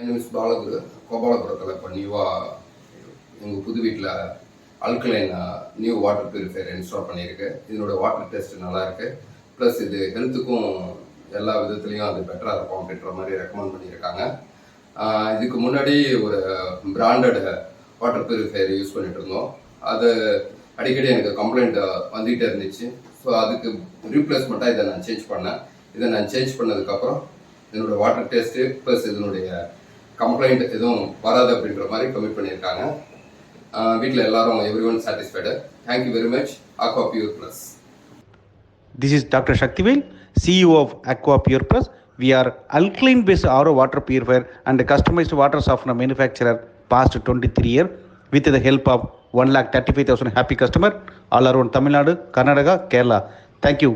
My name is Balaguru கோபாலபுரத்தில் இப்போ நியூவாக எங்கள் புது வீட்டில் alkaline new water purifier install பண்ணியிருக்கு. இதனோட வாட்டர் டெஸ்ட் நல்லா இருக்குது ப்ளஸ் இது ஹெல்த்துக்கும் எல்லா விதத்துலேயும் அது பெட்டராக இருக்கும் அப்படின்ற மாதிரி ரெக்கமெண்ட் பண்ணியிருக்காங்க. இதுக்கு முன்னாடி ஒரு பிராண்டட் வாட்டர் பியூரிஃபையர் யூஸ் பண்ணிட்டு இருந்தோம். அது அடிக்கடி எனக்கு கம்ப்ளைண்ட் வந்துகிட்டே இருந்துச்சு. ஸோ அதுக்கு ரீப்ளேஸ்மெண்ட்டாக இதை நான் சேஞ்ச் பண்ணேன். இதை நான் சேஞ்ச் பண்ணதுக்கப்புறம் இதனோட வாட்டர் டேஸ்ட்டு ப்ளஸ் இதனுடைய கம்ப்ளைண்ட் எதுவும் வராது அப்படின்ற மாதிரி கமிட் பண்ணியிருக்காங்க வீட்டில் எல்லாரும் every one satisfied thank you very much Aqua Pure Plus this is doctor Sakthivel CEO of Aqua Pure Plus we are alkaline base RO water purifier and customised water software manufacturer past twenty three year with the help of one lakh thirty five thousand happy customer all around Tamil Nadu Karnataka Kerala thank you